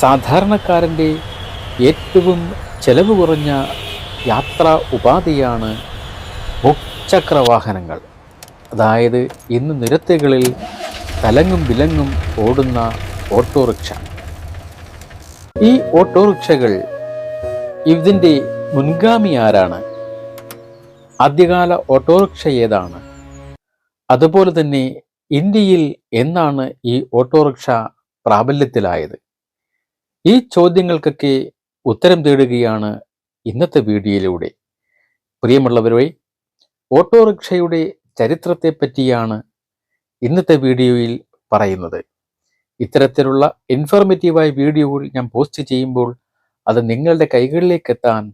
സാധാരണക്കാരന്റെ ഏറ്റവും ചെലവ് കുറഞ്ഞ യാത്രാ ഉപാധിയാണ് മുച്ചക്രവാഹനങ്ങൾ അതായത് ഇന്ന് നിരത്തുകളിൽ തലങ്ങും വിലങ്ങും ഓടുന്ന ഓട്ടോറിക്ഷ. ഈ ഓട്ടോറിക്ഷകൾ ഇതിന്റെ മുൻഗാമി ആരാണ്? ആദ്യകാല ഓട്ടോറിക്ഷ ഏതാണ്? അതുപോലെ തന്നെ ഇന്ത്യയിൽ എന്നാണ് ഈ ഓട്ടോറിക്ഷ പ്രാബല്യത്തിലായത്? ഈ ചോദ്യങ്ങൾക്കൊക്കെ ഉത്തരം തേടുകയാണ് ഇന്നത്തെ വീഡിയോയിലൂടെ. പ്രിയമുള്ളവരെ ഓട്ടോറിക്ഷയുടെ ചരിത്രത്തെ പറ്റിയാണ് ഇന്നത്തെ വീഡിയോയിൽ പറയുന്നത്. ഇത്തരത്തിലുള്ള ഇൻഫോർമേറ്റീവായ വീഡിയോകൾ ഞാൻ പോസ്റ്റ് ചെയ്യുമ്പോൾ അത് നിങ്ങളുടെ കൈകളിലേക്ക് എത്താൻ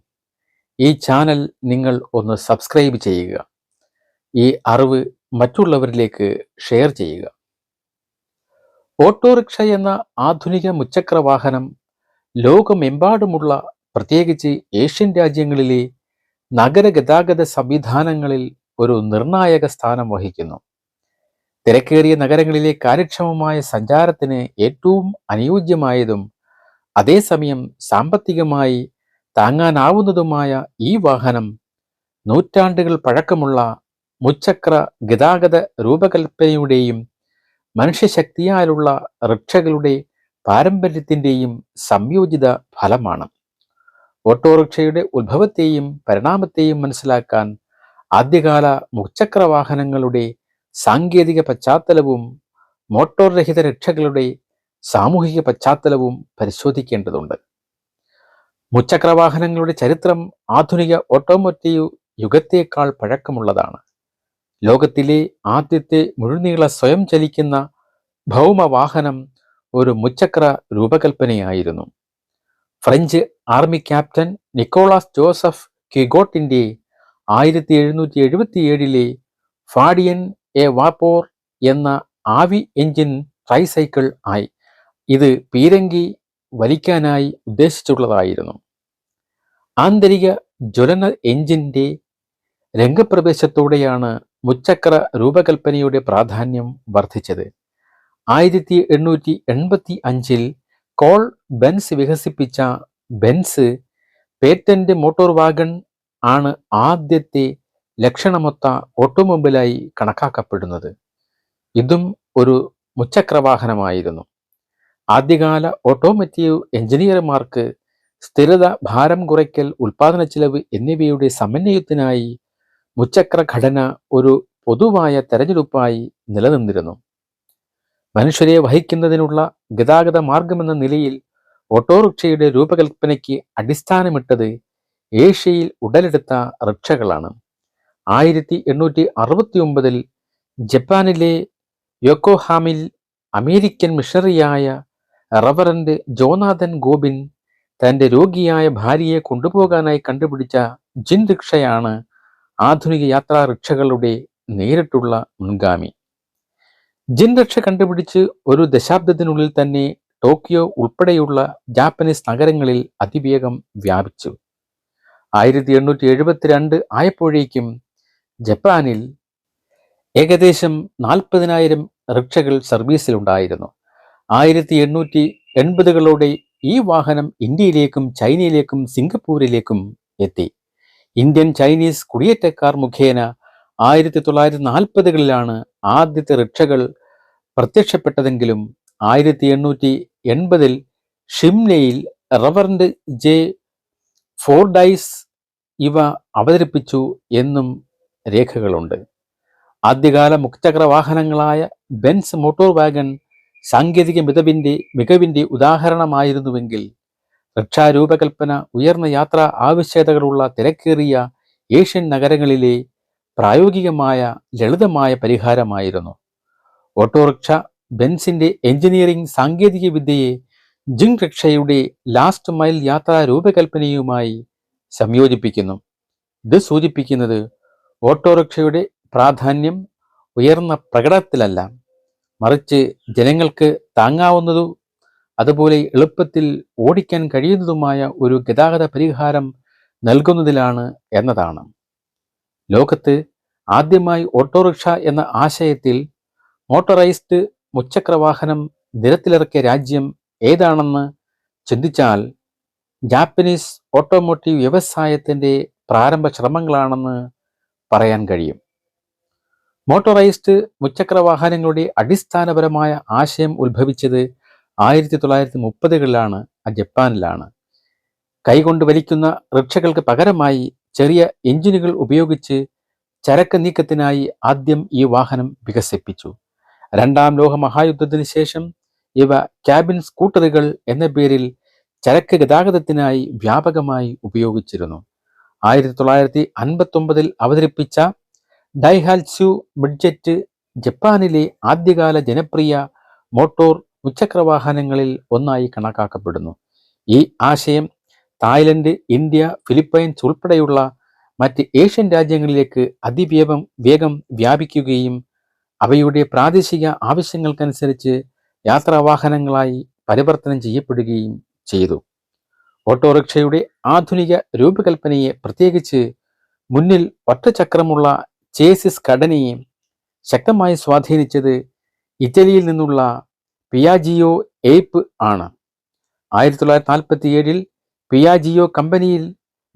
ഈ ചാനൽ നിങ്ങൾ ഒന്ന് സബ്സ്ക്രൈബ് ചെയ്യുക. ഈ അറിവ് മറ്റുള്ളവരിലേക്ക് ഷെയർ ചെയ്യുക. ഓട്ടോറിക്ഷ എന്ന ആധുനിക മുച്ചക്ര വാഹനം ലോകമെമ്പാടുമുള്ള പ്രത്യേകിച്ച് ഏഷ്യൻ രാജ്യങ്ങളിലെ നഗര ഗതാഗത സംവിധാനങ്ങളിൽ ഒരു നിർണായക സ്ഥാനം വഹിക്കുന്നു. തിരക്കേറിയ നഗരങ്ങളിലെ കാര്യക്ഷമമായ സഞ്ചാരത്തിന് ഏറ്റവും അനുയോജ്യമായതും അതേസമയം സാമ്പത്തികമായി താങ്ങാനാവുന്നതുമായ ഈ വാഹനം നൂറ്റാണ്ടുകൾ പഴക്കമുള്ള മുച്ചക്ര ഗതാഗത രൂപകൽപ്പനയുടെയും മനുഷ്യശക്തിയാലുള്ള റിക്ഷകളുടെ പാരമ്പര്യത്തിന്റെയും സംയോജിത ഫലമാണ്. ഓട്ടോറിക്ഷയുടെ ഉത്ഭവത്തെയും പരിണാമത്തെയും മനസ്സിലാക്കാൻ ആദ്യകാല മുച്ചക്ര വാഹനങ്ങളുടെ സാങ്കേതിക പശ്ചാത്തലവും മോട്ടോർ രഹിത രക്ഷകളുടെ സാമൂഹിക പശ്ചാത്തലവും പരിശോധിക്കേണ്ടതുണ്ട്. മുച്ചക്രവാഹനങ്ങളുടെ ചരിത്രം ആധുനിക ഓട്ടോമോറ്റീവ് യുഗത്തേക്കാൾ പഴക്കമുള്ളതാണ്. ലോകത്തിലെ ആദ്യത്തെ മുഴുനീള സ്വയം ചലിക്കുന്ന ഭൗമവാഹനം ഒരു മുച്ചക്ര രൂപകൽപ്പനയായിരുന്നു. French army captain Nicolas Joseph കിഗോട്ടിന്റെ ആയിരത്തി എഴുന്നൂറ്റി എഴുപത്തിയേഴിലെ ഫാഡിയൻ എ വാപ്പോർ എന്ന ആവി എഞ്ചിൻ ട്രൈസൈക്കിൾ ആയി. ഇത് പീരങ്കി വലിക്കാനായി ഉദ്ദേശിച്ചുള്ളതായിരുന്നു ആന്തരിക ജ്വലന എഞ്ചിന്റെ രംഗപ്രവേശത്തോടെയാണ് മുച്ചക്ര രൂപകൽപ്പനയുടെ പ്രാധാന്യം വർദ്ധിച്ചത്. ആയിരത്തി എണ്ണൂറ്റി എൺപത്തി അഞ്ചിൽ കോൾ ബെൻസ് വികസിപ്പിച്ച ബെൻസ് പേറ്റന്റ് മോട്ടോർ വാഗൺ ആണ് ആദ്യത്തെ ലക്ഷണമൊത്ത ഓട്ടോമൊബൈലായി കണക്കാക്കപ്പെടുന്നത്. ഇതും ഒരു മുച്ചക്രവാഹനമായിരുന്നു. ആദ്യകാല ഓട്ടോമറ്റീവ് എഞ്ചിനീയർമാർക്ക് സ്ഥിരത ഭാരം കുറയ്ക്കൽ ഉൽപാദന ചെലവ് എന്നിവയുടെ സമന്വയത്തിനായി മുച്ചക്ര ഘടന ഒരു പൊതുവായ തെരഞ്ഞെടുപ്പായി നിലനിന്നിരുന്നു. മനുഷ്യരെ വഹിക്കുന്നതിനുള്ള ഗതാഗത മാർഗമെന്ന നിലയിൽ ഓട്ടോറിക്ഷയുടെ രൂപകൽപ്പനയ്ക്ക് അടിസ്ഥാനമിട്ടത് ഏഷ്യയിൽ ഉടലെടുത്ത റിക്ഷകളാണ്. ആയിരത്തി എണ്ണൂറ്റി അറുപത്തി ഒമ്പതിൽ ജപ്പാനിലെ യോക്കോഹാമിൽ അമേരിക്കൻ മിഷണറിയായ റവറന്റ് ജോനാഥൻ ഗോബിൻ തന്റെ രോഗിയായ ഭാര്യയെ കൊണ്ടുപോകാനായി കണ്ടുപിടിച്ച ജിൻ റിക്ഷയാണ് ആധുനിക യാത്രാ റിക്ഷകളുടെ നേരിട്ടുള്ള മുൻഗാമി. ജിൻ റിക്ഷ കണ്ടുപിടിച്ച് ഒരു ദശാബ്ദത്തിനുള്ളിൽ തന്നെ ടോക്കിയോ ഉൾപ്പെടെയുള്ള ജാപ്പനീസ് നഗരങ്ങളിൽ അതിവേഗം വ്യാപിച്ചു. ആയിരത്തി എണ്ണൂറ്റി എഴുപത്തിരണ്ട് ആയപ്പോഴേക്കും ജപ്പാനിൽ ഏകദേശം നാൽപ്പതിനായിരം റിക്ഷകൾ സർവീസിലുണ്ടായിരുന്നു. ആയിരത്തി എണ്ണൂറ്റി എൺപതുകളോടെ ഈ വാഹനം ഇന്ത്യയിലേക്കും ചൈനയിലേക്കും സിംഗപ്പൂരിലേക്കും എത്തി. ഇന്ത്യൻ ചൈനീസ് കുടിയേറ്റക്കാർ മുഖേന ആയിരത്തി തൊള്ളായിരത്തി നാൽപ്പതുകളിലാണ് ആദ്യത്തെ റിക്ഷകൾ പ്രത്യക്ഷപ്പെട്ടതെങ്കിലും ആയിരത്തി എണ്ണൂറ്റി എൺപതിൽ ഷിംലയിൽ റവറൻഡ് ജെ ഫോർഡൈസ് ഇവ അവതരിപ്പിച്ചു എന്നും രേഖകളുണ്ട്. ആദ്യകാല മുക്തകര വാഹനങ്ങളായ ബെൻസ് മോട്ടോർ വാഗൺ സാങ്കേതിക മികവിന്റെ മികവിന്റെ ഉദാഹരണമായിരുന്നുവെങ്കിൽ റിക്ഷാരൂപകൽപ്പന ഉയർന്ന യാത്രാ ആവശ്യകതകളുള്ള തിരക്കേറിയ ഏഷ്യൻ നഗരങ്ങളിലെ പ്രായോഗികമായ ലളിതമായ പരിഹാരമായിരുന്നു. ഓട്ടോറിക്ഷ ബെൻസിന്റെ എഞ്ചിനീയറിംഗ് സാങ്കേതിക വിദ്യയെ ജിങ് റിക്ഷയുടെ ലാസ്റ്റ് മൈൽ യാത്രാ രൂപകൽപ്പനയുമായി സംയോജിപ്പിക്കുന്നു. ഇത് സൂചിപ്പിക്കുന്നത് ഓട്ടോറിക്ഷയുടെ പ്രാധാന്യം ഉയർന്ന പ്രകടനത്തിലല്ല. മറിച്ച് ജനങ്ങൾക്ക് താങ്ങാവുന്നതും അതുപോലെ എളുപ്പത്തിൽ ഓടിക്കാൻ കഴിയുന്നതുമായ ഒരു ഗതാഗത പരിഹാരം നൽകുന്നതിലാണ് എന്നതാണ്. ലോകത്ത് ആദ്യമായി ഓട്ടോറിക്ഷ എന്ന ആശയത്തിൽ മോട്ടോറൈസ്ഡ് മുച്ചക്രവാഹനം നിരത്തിലിറക്കിയ രാജ്യം ഏതാണെന്ന് ചിന്തിച്ചാൽ ജാപ്പനീസ് ഓട്ടോമോട്ടീവ് വ്യവസായത്തിന്റെ പ്രാരംഭ ശ്രമങ്ങളാണെന്ന് പറയാൻ കഴിയും. മോട്ടോറൈസ്ഡ് മുച്ചക്ര വാഹനങ്ങളുടെ അടിസ്ഥാനപരമായ ആശയം ഉത്ഭവിച്ചത് ആയിരത്തി തൊള്ളായിരത്തി മുപ്പതുകളിലാണ് ജപ്പാനിലാണ്. കൈകൊണ്ട് വലിക്കുന്ന റിക്ഷകൾക്ക് പകരമായി ചെറിയ എഞ്ചിനുകൾ ഉപയോഗിച്ച് ചരക്ക് നീക്കത്തിനായി ആദ്യം ഈ വാഹനം വികസിപ്പിച്ചു. രണ്ടാം ലോക മഹായുദ്ധത്തിന് ശേഷം ഇവ ക്യാബിൻ സ്കൂട്ടറുകൾ എന്ന പേരിൽ ചരക്ക് ഗതാഗതത്തിനായി വ്യാപകമായി ഉപയോഗിച്ചിരുന്നു. ആയിരത്തി തൊള്ളായിരത്തി അൻപത്തി ഒമ്പതിൽ അവതരിപ്പിച്ച ഡൈഹാൽസ്യു ബഡ്ജറ്റ് ജപ്പാനിലെ ആദ്യകാല ജനപ്രിയ മോട്ടോർ ഉച്ചക്രവാഹനങ്ങളിൽ ഒന്നായി കണക്കാക്കപ്പെടുന്നു. ഈ ആശയം തായ്ലൻഡ് ഇന്ത്യ ഫിലിപ്പൈൻസ് ഉൾപ്പെടെയുള്ള മറ്റ് ഏഷ്യൻ രാജ്യങ്ങളിലേക്ക് അതിവേഗം വേഗം വ്യാപിക്കുകയും അവയുടെ പ്രാദേശിക ആവശ്യങ്ങൾക്കനുസരിച്ച് യാത്രാവാഹനങ്ങളായി പരിവർത്തനം ചെയ്യപ്പെടുകയും ചെയ്തു. ഓട്ടോറിക്ഷയുടെ ആധുനിക രൂപകൽപ്പനയെ പ്രത്യേകിച്ച് മുന്നിൽ ഒറ്റചക്രമുള്ള ചേസിസ് ഘടനയെ ശക്തമായി സ്വാധീനിച്ചത് ഇറ്റലിയിൽ നിന്നുള്ള പിയാജിയോ എയ്പ്പ് ആണ്. ആയിരത്തി തൊള്ളായിരത്തി നാൽപ്പത്തി ഏഴിൽ പിയാജിയോ കമ്പനിയിൽ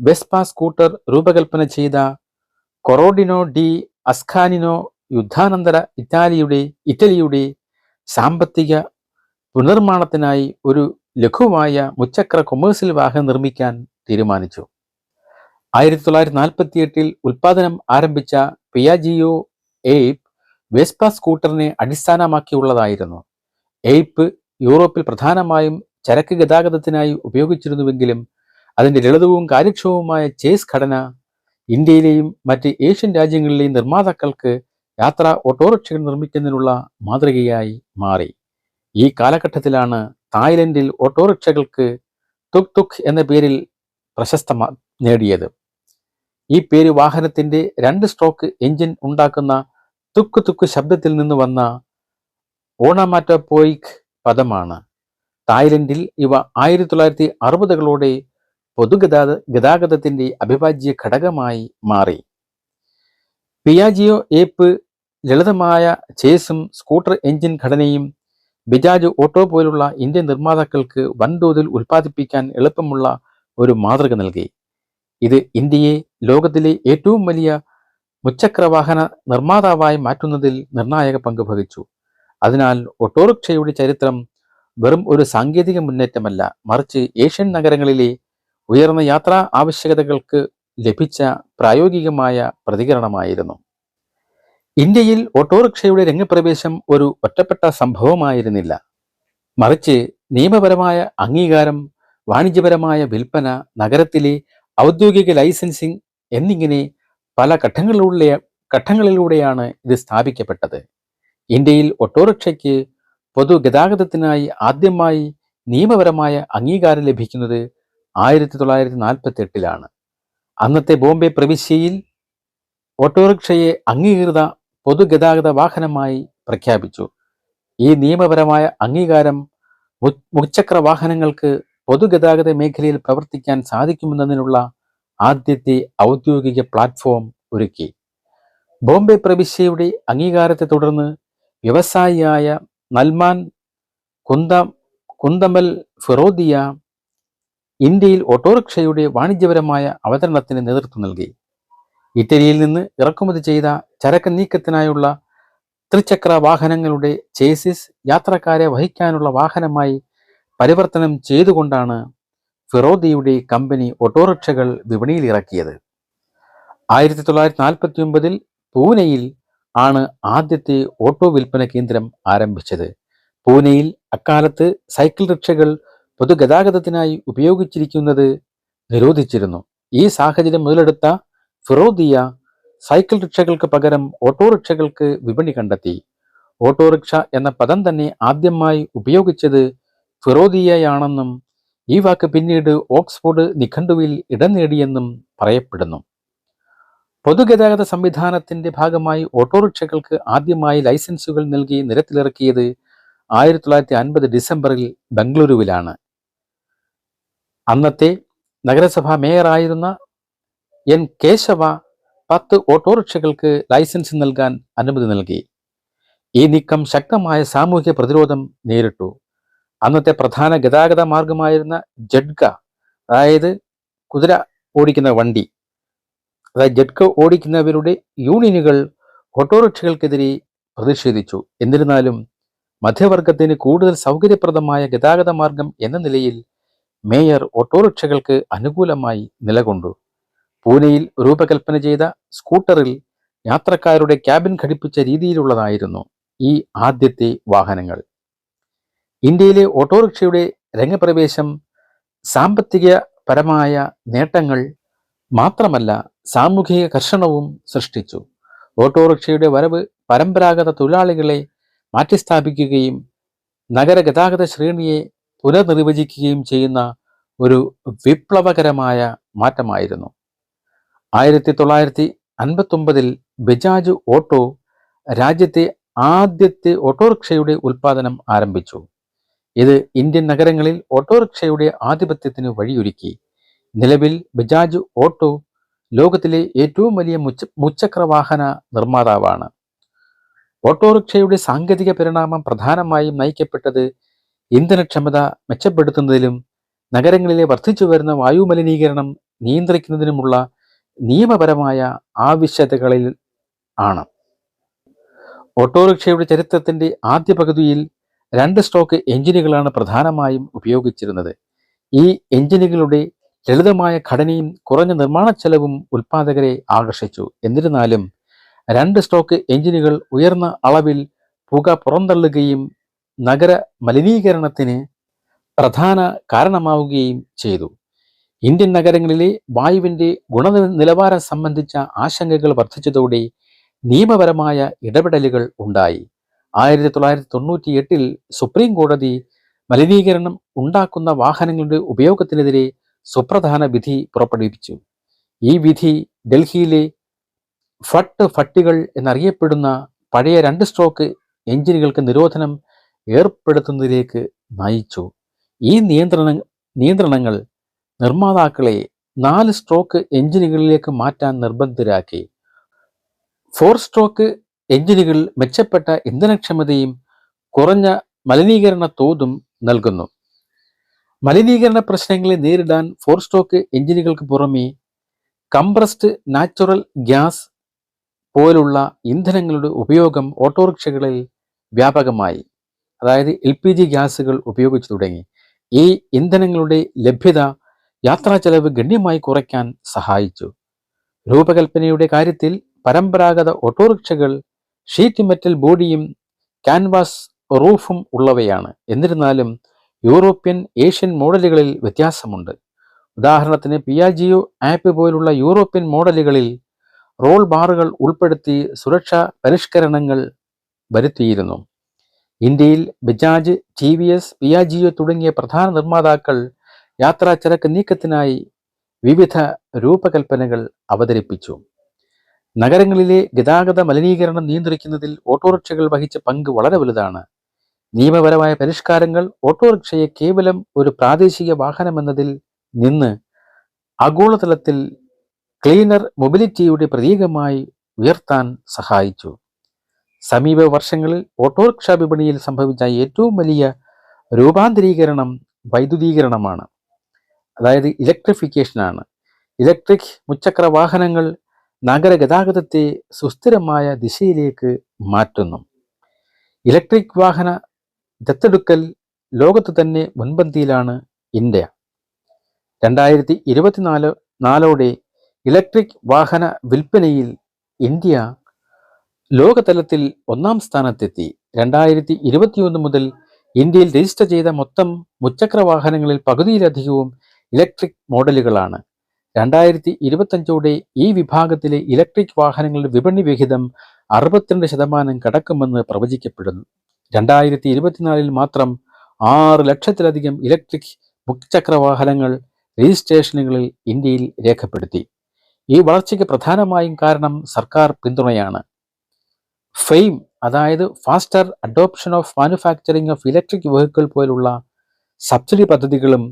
വെസ്പ സ്കൂട്ടർ രൂപകൽപ്പന ചെയ്ത കൊറോഡിനോ ഡി അസ്ഖാനിനോ യുദ്ധാനന്തര ഇറ്റാലിയുടെ ഇറ്റലിയുടെ സാമ്പത്തിക പുനർനിർമ്മാണത്തിനായി ഒരു ലഘുവായ മുച്ചക്ര കൊമേഴ്സ്യൽ വാഹനം നിർമ്മിക്കാൻ തീരുമാനിച്ചു. ആയിരത്തി തൊള്ളായിരത്തി നാൽപ്പത്തി ഉൽപാദനം ആരംഭിച്ച പിയാജിയോ എയ്പ് വെസ്പ സ്കൂട്ടറിനെ അടിസ്ഥാനമാക്കിയുള്ളതായിരുന്നു. എയ്പ് യൂറോപ്പിൽ പ്രധാനമായും ചരക്ക് ഗതാഗതത്തിനായി ഉപയോഗിച്ചിരുന്നുവെങ്കിലും അതിന്റെ ലളിതവും കാര്യക്ഷമവുമായ ചേസ് ഘടന ഇന്ത്യയിലെയും മറ്റ് ഏഷ്യൻ രാജ്യങ്ങളിലെയും നിർമ്മാതാക്കൾക്ക് യാത്രാ ഓട്ടോറിക്ഷകൾ നിർമ്മിക്കുന്നതിനുള്ള മാതൃകയായി മാറി. ഈ കാലഘട്ടത്തിലാണ് തായ്ലൻഡിൽ ഓട്ടോറിക്ഷകൾക്ക് തുക് തുക് എന്ന പേരിൽ പ്രശസ്ത നേടിയത്. ഈ പേര് വാഹനത്തിന്റെ രണ്ട് സ്ട്രോക്ക് എഞ്ചിൻ ഉണ്ടാക്കുന്ന തുക്ക് തുക്ക് ശബ്ദത്തിൽ നിന്ന് വന്ന ഓണമാറ്റോപോയിക് പദമാണ്. തായ്ലൻഡിൽ ഇവ ആയിരത്തി തൊള്ളായിരത്തി അറുപതുകളോടെ പൊതുഗതാഗത ഗതാഗതത്തിന്റെ അവിഭാജ്യ ഘടകമായി മാറി. പിയാജിയോ ഏപ്പ് ലളിതമായ ചേസും സ്കൂട്ടർ എഞ്ചിൻ ഘടനയും ബിജാജ് ഓട്ടോ പോലുള്ള ഇന്ത്യൻ നിർമ്മാതാക്കൾക്ക് വൻതോതിൽ ഉൽപ്പാദിപ്പിക്കാൻ എളുപ്പമുള്ള ഒരു മാതൃക നൽകി. ഇത് ഇന്ത്യയെ ലോകത്തിലെ ഏറ്റവും വലിയ മുച്ചക്രവാഹന നിർമ്മാതാവായി മാറ്റുന്നതിൽ നിർണായക പങ്ക് വഹിച്ചു. അതിനാൽ ഓട്ടോറിക്ഷയുടെ ചരിത്രം വെറും ഒരു സാങ്കേതിക മുന്നേറ്റമല്ല. മറിച്ച് ഏഷ്യൻ നഗരങ്ങളിലെ ഉയർന്ന യാത്രാ ആവശ്യകതകൾക്ക് ലഭിച്ച പ്രായോഗികമായ പ്രതികരണമായിരുന്നു. ഇന്ത്യയിൽ ഓട്ടോറിക്ഷയുടെ രംഗപ്രവേശം ഒരു ഒറ്റപ്പെട്ട സംഭവമായിരുന്നില്ല. മറിച്ച് നിയമപരമായ അംഗീകാരം വാണിജ്യപരമായ വിൽപ്പന നഗരത്തിലെ ഔദ്യോഗിക ലൈസൻസിംഗ് എന്നിങ്ങനെ പല ഘട്ടങ്ങളിലൂടെ ഘട്ടങ്ങളിലൂടെയാണ് ഇത് സ്ഥാപിക്കപ്പെട്ടത്. ഇന്ത്യയിൽ ഓട്ടോറിക്ഷയ്ക്ക് പൊതുഗതാഗതത്തിനായി ആദ്യമായി നിയമപരമായ അംഗീകാരം ലഭിക്കുന്നത് ആയിരത്തി തൊള്ളായിരത്തി നാൽപ്പത്തി എട്ടിലാണ് അന്നത്തെ ബോംബെ പ്രവിശ്യയിൽ ഓട്ടോറിക്ഷയെ അംഗീകൃത പൊതുഗതാഗത വാഹനമായി പ്രഖ്യാപിച്ചു. ഈ നിയമപരമായ അംഗീകാരം മുച്ചക്ര വാഹനങ്ങൾക്ക് പൊതുഗതാഗത മേഖലയിൽ പ്രവർത്തിക്കാൻ സാധിക്കുമെന്നതിനുള്ള ആദ്യത്തെ ഔദ്യോഗിക പ്ലാറ്റ്ഫോം ഒരുക്കി. ബോംബെ പ്രവിശ്യയുടെ അംഗീകാരത്തെ തുടർന്ന് വ്യവസായിയായ നൽമാൻ കുന്ത കുന്തമൽ ഫിറോദിയ ഇന്ത്യയിൽ ഓട്ടോറിക്ഷയുടെ വാണിജ്യപരമായ അവതരണത്തിന് നേതൃത്വം നൽകി. ഇറ്റലിയിൽ നിന്ന് ഇറക്കുമതി ചെയ്ത ചരക്ക് നീക്കത്തിനായുള്ള ത്രിചക്ര വാഹനങ്ങളുടെ ചേസിസ് യാത്രക്കാരെ വഹിക്കാനുള്ള വാഹനമായി പരിവർത്തനം ചെയ്തുകൊണ്ടാണ് ഫിറോദിയുടെ കമ്പനി ഓട്ടോറിക്ഷകൾ വിപണിയിൽ ഇറക്കിയത് ആയിരത്തി തൊള്ളായിരത്തി നാൽപ്പത്തി ഒമ്പതിൽ പൂനെയിൽ ആണ് ആദ്യത്തെ ഓട്ടോ വിൽപ്പന കേന്ദ്രം ആരംഭിച്ചത്. പൂനെയിൽ അക്കാലത്ത് സൈക്കിൾ റിക്ഷകൾ പൊതുഗതാഗതത്തിനായി ഉപയോഗിച്ചിരിക്കുന്നത് നിരോധിച്ചിരുന്നു. ഈ സാഹചര്യം മുതലെടുത്ത ഫിറോദിയ സൈക്കിൾ റിക്ഷകൾക്ക് പകരം ഓട്ടോറിക്ഷകൾക്ക് വിപണി കണ്ടെത്തി. ഓട്ടോറിക്ഷ എന്ന പദം തന്നെ ആദ്യമായി ഉപയോഗിച്ചത് ഫിറോദിയയാണെന്നും ഈ വാക്ക് പിന്നീട് ഓക്സ്ഫോർഡ് നിഘണ്ടുവിൽ ഇടം നേടിയെന്നും പറയപ്പെടുന്നു. പൊതുഗതാഗത സംവിധാനത്തിന്റെ ഭാഗമായി ഓട്ടോറിക്ഷകൾക്ക് ആദ്യമായി ലൈസൻസുകൾ നൽകി നിരത്തിലിറക്കിയത് ആയിരത്തി തൊള്ളായിരത്തി അൻപത് ഡിസംബറിൽ ബംഗളൂരുവിലാണ്. അന്നത്തെ നഗരസഭാ മേയറായിരുന്ന എൻ കേശവ പത്ത് ഓട്ടോറിക്ഷകൾക്ക് ലൈസൻസ് നൽകാൻ അനുമതി നൽകി. ഈ നീക്കം ശക്തമായ സാമൂഹ്യ പ്രതിരോധം നേരിട്ടു. അന്നത്തെ പ്രധാന ഗതാഗത മാർഗമായിരുന്ന ജഡ്ഗ അതായത് കുതിര ഓടിക്കുന്ന വണ്ടി അതായത് ജഡ്ക ഓടിക്കുന്നവരുടെ യൂണിയനുകൾ ഓട്ടോറിക്ഷകൾക്കെതിരെ പ്രതിഷേധിച്ചു. എന്നിരുന്നാലും മധ്യവർഗത്തിന് കൂടുതൽ സൗകര്യപ്രദമായ ഗതാഗത മാർഗം എന്ന നിലയിൽ മേയർ ഓട്ടോറിക്ഷകൾക്ക് അനുകൂലമായി നിലകൊണ്ടു. പൂനെയിൽ രൂപകൽപ്പന ചെയ്ത സ്കൂട്ടറിൽ യാത്രക്കാരുടെ ക്യാബിൻ ഘടിപ്പിച്ച രീതിയിലുള്ളതായിരുന്നു ഈ ആദ്യത്തെ വാഹനങ്ങൾ. ഇന്ത്യയിലെ ഓട്ടോറിക്ഷയുടെ രംഗപ്രവേശം സാമ്പത്തിക പരമായ നേട്ടങ്ങൾ മാത്രമല്ല സാമൂഹിക കർഷണവും സൃഷ്ടിച്ചു. ഓട്ടോറിക്ഷയുടെ വരവ് പരമ്പരാഗത തൊഴിലാളികളെ മാറ്റിസ്ഥാപിക്കുകയും നഗര ഗതാഗത ശ്രേണിയെ പുനർനിർവചിക്കുകയും ചെയ്യുന്ന ഒരു വിപ്ലവകരമായ മാറ്റമായിരുന്നു. ആയിരത്തി തൊള്ളായിരത്തി അൻപത്തൊമ്പതിൽ ബജാജ് ഓട്ടോ രാജ്യത്തെ ആദ്യത്തെ ഓട്ടോറിക്ഷയുടെ ഉൽപ്പാദനം ആരംഭിച്ചു. ഇത് ഇന്ത്യൻ നഗരങ്ങളിൽ ഓട്ടോറിക്ഷയുടെ ആധിപത്യത്തിന് വഴിയൊരുക്കി. നിലവിൽ ബജാജ് ഓട്ടോ ലോകത്തിലെ ഏറ്റവും വലിയ മുച്ച മുച്ചക്ര വാഹന നിർമ്മാതാവാണ്. ഓട്ടോറിക്ഷയുടെ സാങ്കേതിക പരിണാമം പ്രധാനമായും നയിക്കപ്പെട്ടത് ഇന്ധനക്ഷമത മെച്ചപ്പെടുത്തുന്നതിലും നഗരങ്ങളിലെ വർദ്ധിച്ചു വരുന്ന വായു മലിനീകരണം നിയന്ത്രിക്കുന്നതിനുമുള്ള നിയമപരമായ ആവശ്യകതകളിൽ ആണ്. ഓട്ടോറിക്ഷയുടെ ചരിത്രത്തിന്റെ ആദ്യ പകുതിയിൽ രണ്ട് സ്ട്രോക്ക് എഞ്ചിനുകളാണ് പ്രധാനമായും ഉപയോഗിച്ചിരുന്നത്. ഈ എഞ്ചിനുകളുടെ ലളിതമായ ഘടനയും കുറഞ്ഞ നിർമ്മാണ ചെലവും ഉൽപ്പാദകരെ ആകർഷിച്ചു. എന്നിരുന്നാലും രണ്ട് സ്റ്റോക്ക് എഞ്ചിനുകൾ ഉയർന്ന അളവിൽ പുക പുറന്തള്ളുകയും നഗര മലിനീകരണത്തിന് പ്രധാന കാരണമാവുകയും ചെയ്തു. ഇന്ത്യൻ നഗരങ്ങളിലെ വായുവിന്റെ ഗുണനിലവാരം സംബന്ധിച്ച ആശങ്കകൾ വർദ്ധിച്ചതോടെ നിയമപരമായ ഇടപെടലുകൾ ഉണ്ടായി. ആയിരത്തി തൊള്ളായിരത്തി തൊണ്ണൂറ്റി എട്ടിൽ സുപ്രീം കോടതി മലിനീകരണം ഉണ്ടാക്കുന്ന വാഹനങ്ങളുടെ ഉപയോഗത്തിനെതിരെ സുപ്രധാന വിധി പുറപ്പെടുവിച്ചു ഈ വിധി ഡൽഹിയിലെ ഫട്ട് ഫട്ടികൾ എന്നറിയപ്പെടുന്ന പഴയ രണ്ട് സ്ട്രോക്ക് എഞ്ചിനുകൾക്ക് നിരോധനം ഏർപ്പെടുത്തുന്നതിലേക്ക് നയിച്ചു. ഈ നിയന്ത്രണ നിയന്ത്രണങ്ങൾ നിർമ്മാതാക്കളെ നാല് സ്ട്രോക്ക് എഞ്ചിനുകളിലേക്ക് മാറ്റാൻ നിർബന്ധിതരാക്കി. ഫോർ സ്ട്രോക്ക് എഞ്ചിനുകൾ മെച്ചപ്പെട്ട ഇന്ധനക്ഷമതയും കുറഞ്ഞ മലിനീകരണ തോതും നൽകുന്നു. മലിനീകരണ പ്രശ്നങ്ങളെ നേരിടാൻ ഫോർ സ്ട്രോക്ക് എഞ്ചിനുകൾക്ക് പുറമെ കംപ്രസ്ഡ് നാച്ചുറൽ ഗ്യാസ് പോലുള്ള ഇന്ധനങ്ങളുടെ ഉപയോഗം ഓട്ടോറിക്ഷകളിൽ വ്യാപകമായി. അതായത് എൽ പി ജി ഗ്യാസുകൾ ഉപയോഗിച്ചു തുടങ്ങി. ഈ ഇന്ധനങ്ങളുടെ ലഭ്യത യാത്രാ ചെലവ് ഗണ്യമായി കുറയ്ക്കാൻ സഹായിച്ചു. രൂപകൽപ്പനയുടെ കാര്യത്തിൽ പരമ്പരാഗത ഓട്ടോറിക്ഷകൾ ഷീറ്റ് മെറ്റൽ ബോഡിയും ക്യാൻവാസ് റൂഫും ഉള്ളവയാണ്. എന്നിരുന്നാലും യൂറോപ്യൻ ഏഷ്യൻ മോഡലുകളിൽ വ്യത്യാസമുണ്ട്. ഉദാഹരണത്തിന് പിയാജിയോ ആപ്പ് പോലുള്ള യൂറോപ്യൻ മോഡലുകളിൽ റോൾ ബാറുകൾ ഉൾപ്പെടുത്തി സുരക്ഷാ പരിഷ്കരണങ്ങൾ വരുത്തിയിരുന്നു. ഇന്ത്യയിൽ Bajaj T V S Piaggio തുടങ്ങിയ പ്രധാന നിർമ്മാതാക്കൾ യാത്രാ ചരക്ക് നീക്കത്തിനായി വിവിധ രൂപകൽപ്പനകൾ അവതരിപ്പിച്ചു. നഗരങ്ങളിലെ ഗതാഗത മലിനീകരണം നിയന്ത്രിക്കുന്നതിൽ ഓട്ടോറിക്ഷകൾ വഹിച്ച പങ്ക് വളരെ വലുതാണ്. നിയമപരമായ പരിഷ്കാരങ്ങൾ ഓട്ടോറിക്ഷയെ കേവലം ഒരു പ്രാദേശിക വാഹനമെന്നതിൽ നിന്ന് ആഗോളതലത്തിൽ ക്ലീനർ മൊബിലിറ്റിയുടെ പ്രതീകമായി ഉയർത്താൻ സഹായിച്ചു. സമീപ വർഷങ്ങളിൽ ഓട്ടോറിക്ഷ വിപണിയിൽ സംഭവിച്ച ഏറ്റവും വലിയ രൂപാന്തരീകരണം വൈദ്യുതീകരണമാണ്. അതായത് ഇലക്ട്രിഫിക്കേഷനാണ് ഇലക്ട്രിക് മുച്ചക്ര വാഹനങ്ങൾ നഗര ഗതാഗതത്തെ സുസ്ഥിരമായ ദിശയിലേക്ക് മാറ്റുന്നു. ഇലക്ട്രിക് വാഹന ദത്തെടുക്കൽ ലോകത്ത് തന്നെ മുൻപന്തിയിലാണ് ഇന്ത്യ. രണ്ടായിരത്തി ഇരുപത്തിനാല് നാലോടെ ഇലക്ട്രിക് വാഹന വിൽപ്പനയിൽ ഇന്ത്യ ലോകതലത്തിൽ ഒന്നാം സ്ഥാനത്തെത്തി. രണ്ടായിരത്തി ഇരുപത്തിയൊന്ന് മുതൽ ഇന്ത്യയിൽ രജിസ്റ്റർ ചെയ്ത മൊത്തം മുച്ചക്ര വാഹനങ്ങളിൽ പകുതിയിലധികവും ഇലക്ട്രിക് മോഡലുകളാണ്. രണ്ടായിരത്തി ഇരുപത്തഞ്ചോടെ ഈ വിഭാഗത്തിലെ ഇലക്ട്രിക് വാഹനങ്ങളുടെ വിപണി വിഹിതം അറുപത്തിരണ്ട് ശതമാനം കടക്കുമെന്ന് പ്രവചിക്കപ്പെടുന്നു. രണ്ടായിരത്തി ഇരുപത്തിനാലിൽ മാത്രം ആറ് ലക്ഷത്തിലധികം ഇലക്ട്രിക് മുച്ചക്ര വാഹനങ്ങൾ രജിസ്ട്രേഷനുകളിൽ ഇന്ത്യയിൽ രേഖപ്പെടുത്തി. ഈ വളർച്ചയ്ക്ക് പ്രധാനമായും കാരണം സർക്കാർ പിന്തുണയാണ്. ഫെയിം അതായത് faster adoption of manufacturing of electric vehicle പോലുള്ള സബ്സിഡി പദ്ധതികളും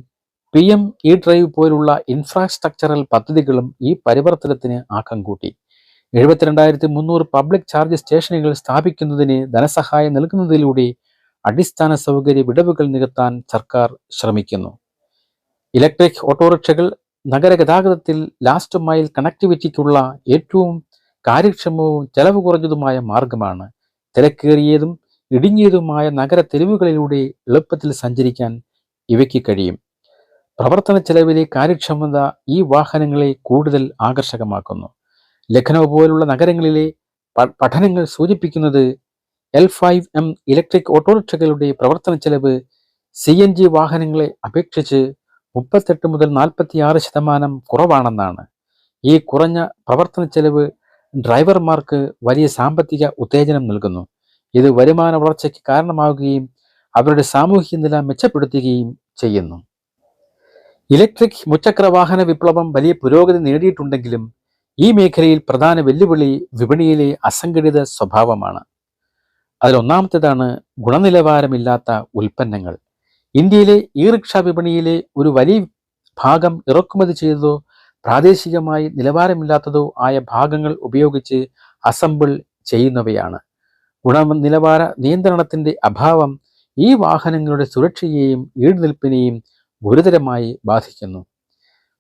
പി എം ഇ ഡ്രൈവ് പോലുള്ള ഇൻഫ്രാസ്ട്രക്ചറൽ പദ്ധതികളും ഈ പരിവർത്തനത്തിന് ആക്കം കൂട്ടി. എഴുപത്തിരണ്ടായിരത്തി മുന്നൂറ് പബ്ലിക് ചാർജ് സ്റ്റേഷനുകൾ സ്ഥാപിക്കുന്നതിന് ധനസഹായം നൽകുന്നതിലൂടെ അടിസ്ഥാന സൗകര്യ വിടവുകൾ നികത്താൻ സർക്കാർ ശ്രമിക്കുന്നു. ഇലക്ട്രിക് ഓട്ടോറിക്ഷകൾ നഗരഗതാഗതത്തിൽ ലാസ്റ്റ് മൈൽ കണക്ടിവിറ്റിക്കുള്ള ഏറ്റവും കാര്യക്ഷമവും ചെലവ് കുറഞ്ഞതുമായ മാർഗമാണ്. തിരക്കേറിയതും ഇടുങ്ങിയതുമായ നഗര തെരുവുകളിലൂടെ എളുപ്പത്തിൽ സഞ്ചരിക്കാൻ ഇവയ്ക്ക് കഴിയും. പ്രവർത്തന ചെലവിലെ കാര്യക്ഷമത ഈ വാഹനങ്ങളെ കൂടുതൽ ആകർഷകമാക്കുന്നു. ലഖ്നൗ പോലുള്ള നഗരങ്ങളിലെ പഠനങ്ങൾ സൂചിപ്പിക്കുന്നത് എൽ ഫൈവ് എം ഇലക്ട്രിക് ഓട്ടോറിക്ഷകളുടെ പ്രവർത്തന ചെലവ് സി എൻ ജി വാഹനങ്ങളെ അപേക്ഷിച്ച് മുപ്പത്തെട്ട് മുതൽ നാൽപ്പത്തിയാറ് ശതമാനം കുറവാണെന്നാണ്. ഈ കുറഞ്ഞ പ്രവർത്തന ചെലവ് ഡ്രൈവർമാർക്ക് വലിയ സാമ്പത്തിക ഉത്തേജനം നൽകുന്നു. ഇത് വരുമാന വളർച്ചയ്ക്ക് കാരണമാവുകയും അവരുടെ സാമൂഹിക നില മെച്ചപ്പെടുത്തുകയും ചെയ്യുന്നു. ഇലക്ട്രിക് മുച്ചക്ര വാഹന വിപ്ലവം വലിയ പുരോഗതി നേടിയിട്ടുണ്ടെങ്കിലും ഈ മേഖലയിൽ പ്രധാന വെല്ലുവിളി വിപണിയിലെ അസംഘടിത സ്വഭാവമാണ്. അതിലൊന്നാമത്തേതാണ് ഗുണനിലവാരമില്ലാത്ത ഉൽപ്പന്നങ്ങൾ. ഇന്ത്യയിലെ ഇ റിക്ഷ വിപണിയിലെ ഒരു വലിയ ഭാഗം ഇറക്കുമതി ചെയ്തതോ പ്രാദേശികമായി നിലവാരമില്ലാത്തതോ ആയ ഭാഗങ്ങൾ ഉപയോഗിച്ച് അസംബിൾ ചെയ്യുന്നവയാണ്. ഗുണനിലവാര നിയന്ത്രണത്തിന്റെ അഭാവം ഈ വാഹനങ്ങളുടെ സുരക്ഷയെയും ഈടുനിൽപ്പിനെയും ഗുരുതരമായി ബാധിക്കുന്നു.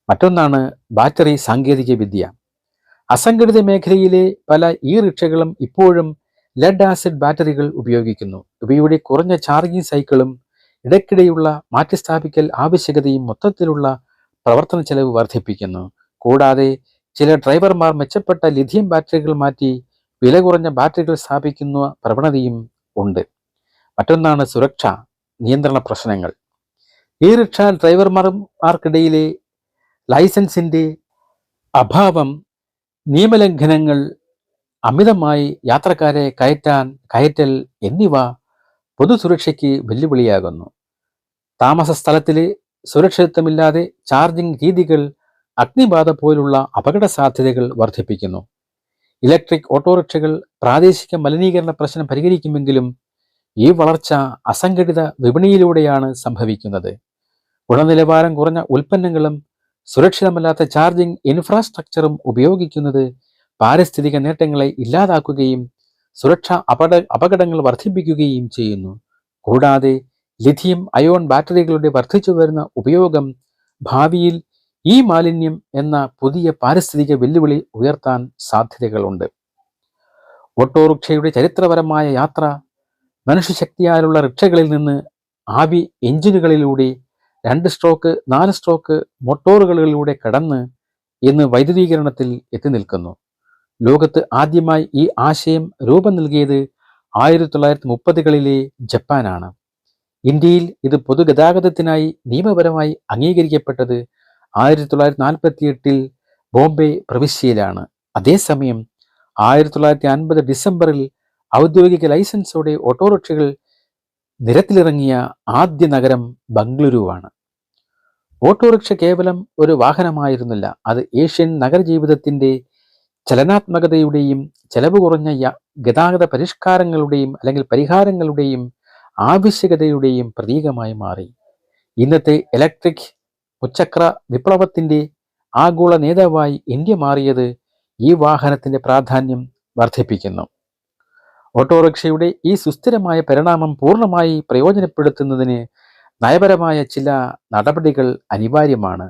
മറ്റൊന്നാണ് ബാറ്ററി സാങ്കേതിക വിദ്യ അസംഘടിത മേഖലയിലെ പല ഇ റിക്ഷകളും ഇപ്പോഴും ലെഡ് ആസിഡ് ബാറ്ററികൾ ഉപയോഗിക്കുന്നു. ഇവയുടെ കുറഞ്ഞ ചാർജിംഗ് സൈക്കിളും ഇടയ്ക്കിടെയുള്ള മാറ്റിസ്ഥാപിക്കൽ ആവശ്യകതയും മൊത്തത്തിലുള്ള പ്രവർത്തന ചെലവ് വർദ്ധിപ്പിക്കുന്നു. കൂടാതെ ചില ഡ്രൈവർമാർ മെച്ചപ്പെട്ട ലിഥിയം ബാറ്ററികൾ മാറ്റി വില കുറഞ്ഞ ബാറ്ററികൾ സ്ഥാപിക്കുന്ന പ്രവണതയും ഉണ്ട്. മറ്റൊന്നാണ് സുരക്ഷ നിയന്ത്രണ പ്രശ്നങ്ങൾ. ഈ റിക്ഷ ഡ്രൈവർമാർക്കിടയിലെ ലൈസൻസിന്റെ അഭാവം നിയമലംഘനങ്ങൾ അമിതമായി യാത്രക്കാരെ കയറ്റാൻ കയറ്റൽ എന്നിവ പൊതുസുരക്ഷയ്ക്ക് വെല്ലുവിളിയാകുന്നു. താമസ സ്ഥലത്തിലെ സുരക്ഷിതത്വമില്ലാതെ ചാർജിംഗ് രീതികൾ അഗ്നിബാധ പോലുള്ള അപകട സാധ്യതകൾ വർദ്ധിപ്പിക്കുന്നു. ഇലക്ട്രിക് ഓട്ടോറിക്ഷകൾ പ്രാദേശിക മലിനീകരണ പ്രശ്നം പരിഹരിക്കുമെങ്കിലും ഈ വളർച്ച അസംഘടിത വിപണിയിലൂടെയാണ് സംഭവിക്കുന്നത്. ഗുണനിലവാരം കുറഞ്ഞ ഉൽപ്പന്നങ്ങളും സുരക്ഷിതമല്ലാത്ത ചാർജിംഗ് ഇൻഫ്രാസ്ട്രക്ചറും ഉപയോഗിക്കുന്നത് പാരിസ്ഥിതിക നേട്ടങ്ങളെ ഇല്ലാതാക്കുകയും സുരക്ഷാ അപകട അപകടങ്ങൾ വർദ്ധിപ്പിക്കുകയും ചെയ്യുന്നു. കൂടാതെ ലിഥിയം അയോൺ ബാറ്ററികളുടെ വർദ്ധിച്ചു വരുന്ന ഉപയോഗം ഭാവിയിൽ ഈ മാലിന്യം എന്ന പുതിയ പാരിസ്ഥിതിക വെല്ലുവിളി ഉയർത്താൻ സാധ്യതകളുണ്ട്. ഓട്ടോറിക്ഷയുടെ ചരിത്രപരമായ യാത്ര മനുഷ്യശക്തിയാലുള്ള റിക്ഷകളിൽ നിന്ന് ആവി എഞ്ചിനുകളിലൂടെ രണ്ട് സ്ട്രോക്ക് നാല് സ്ട്രോക്ക് മോട്ടോറുകളിലൂടെ കടന്ന് ഇന്ന് വൈദ്യുതീകരണത്തിൽ എത്തി നിൽക്കുന്നു. ലോകത്ത് ആദ്യമായി ഈ ആശയം രൂപം നൽകിയത് ആയിരത്തി തൊള്ളായിരത്തി മുപ്പതുകളിലെ ജപ്പാനാണ്. ഇന്ത്യയിൽ ഇത് പൊതുഗതാഗതത്തിനായി നിയമപരമായി അംഗീകരിക്കപ്പെട്ടത് ആയിരത്തി തൊള്ളായിരത്തി നാൽപ്പത്തി എട്ടിൽ ബോംബെ പ്രവിശ്യയിലാണ്. അതേസമയം ആയിരത്തി തൊള്ളായിരത്തി അൻപത് ഡിസംബറിൽ ഔദ്യോഗിക ലൈസൻസോടെ ഓട്ടോറിക്ഷകൾ നിരത്തിലിറങ്ങിയ ആദ്യ നഗരം ബംഗളൂരുവാണ്. ഓട്ടോറിക്ഷ കേവലം ഒരു വാഹനമായിരുന്നില്ല. അത് ഏഷ്യൻ നഗരജീവിതത്തിന്റെ ചലനാത്മകതയുടെയും ചെലവ് കുറഞ്ഞ ഗതാഗത പരിഷ്കാരങ്ങളുടെയും അല്ലെങ്കിൽ പരിഹാരങ്ങളുടെയും ആവശ്യകതയുടെയും പ്രതീകമായി മാറി. ഇന്നത്തെ ഇലക്ട്രിക് മുച്ചക്ര വിപ്ലവത്തിന്റെ ആഗോള നേതാവായി ഇന്ത്യ മാറിയത് ഈ വാഹനത്തിന്റെ പ്രാധാന്യം വർദ്ധിപ്പിക്കുന്നു. ഓട്ടോറിക്ഷയുടെ ഈ സുസ്ഥിരമായ പരിണാമം പൂർണമായി പ്രയോജനപ്പെടുത്തുന്നതിന് നയപരമായ ചില നടപടികൾ അനിവാര്യമാണ്.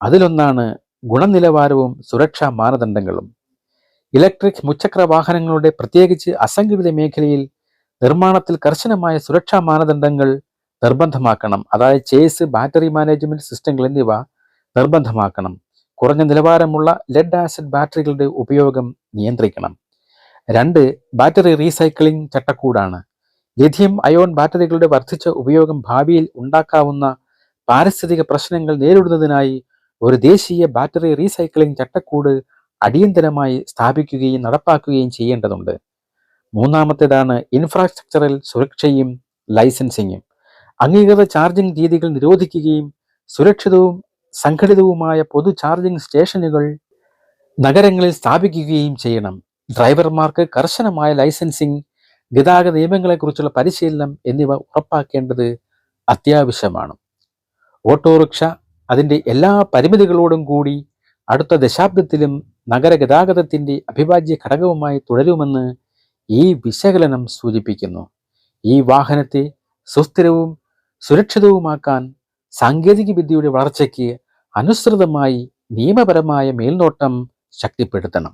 അതിലൊന്നാണ് ഗുണനിലവാരവും സുരക്ഷാ മാനദണ്ഡങ്ങളും. ഇലക്ട്രിക് മുച്ചക്ര വാഹനങ്ങളുടെ പ്രത്യേകിച്ച് അസംഘടിത മേഖലയിൽ നിർമ്മാണത്തിൽ കർശനമായ സുരക്ഷാ മാനദണ്ഡങ്ങൾ നിർബന്ധമാക്കണം. അതായത് ചേസ് ബാറ്ററി മാനേജ്മെന്റ് സിസ്റ്റങ്ങൾ എന്നിവ നിർബന്ധമാക്കണം. കുറഞ്ഞ നിലവാരമുള്ള ലെഡ് ആസിഡ് ബാറ്ററികളുടെ ഉപയോഗം നിയന്ത്രിക്കണം. രണ്ട് ബാറ്ററി റീസൈക്ലിംഗ് ചട്ടക്കൂടാണ്. ലിഥിയം അയോൺ ബാറ്ററികളുടെ വർദ്ധിച്ച ഉപയോഗം ഭാവിയിൽ ഉണ്ടാക്കാവുന്ന പാരിസ്ഥിതിക പ്രശ്നങ്ങൾ നേരിടുന്നതിനായി ഒരു ദേശീയ ബാറ്ററി റീസൈക്ലിംഗ് ചട്ടക്കൂട് അടിയന്തരമായി സ്ഥാപിക്കുകയും നടപ്പാക്കുകയും ചെയ്യേണ്ടതുണ്ട്. മൂന്നാമത്തേതാണ് ഇൻഫ്രാസ്ട്രക്ചറൽ സുരക്ഷയും ലൈസൻസിങ്ങും. അംഗീകൃത ചാർജിംഗ് രീതികൾ നിരോധിക്കുകയും സുരക്ഷിതവും സംഘടിതവുമായ പൊതു ചാർജിംഗ് സ്റ്റേഷനുകൾ നഗരങ്ങളിൽ സ്ഥാപിക്കുകയും ചെയ്യണം. ഡ്രൈവർമാർക്ക് കർശനമായ ലൈസൻസിംഗ് ഗതാഗത നിയമങ്ങളെക്കുറിച്ചുള്ള പരിശീലനം എന്നിവ ഉറപ്പാക്കേണ്ടത് അത്യാവശ്യമാണ്. ഓട്ടോറിക്ഷ അതിന്റെ എല്ലാ പരിമിതികളോടും കൂടി അടുത്ത ദശാബ്ദത്തിലും നഗര ഗതാഗതത്തിന്റെ അഭിവാജ്യ ഘടകവുമായി തുടരുമെന്ന് ഈ വിശകലനം സൂചിപ്പിക്കുന്നു. ഈ വാഹനത്തെ സുസ്ഥിരവും സുരക്ഷിതവുമാക്കാൻ സാങ്കേതിക വിദ്യയുടെ വളർച്ചയ്ക്ക് അനുസൃതമായി നിയമപരമായ മേൽനോട്ടം ശക്തിപ്പെടുത്തണം.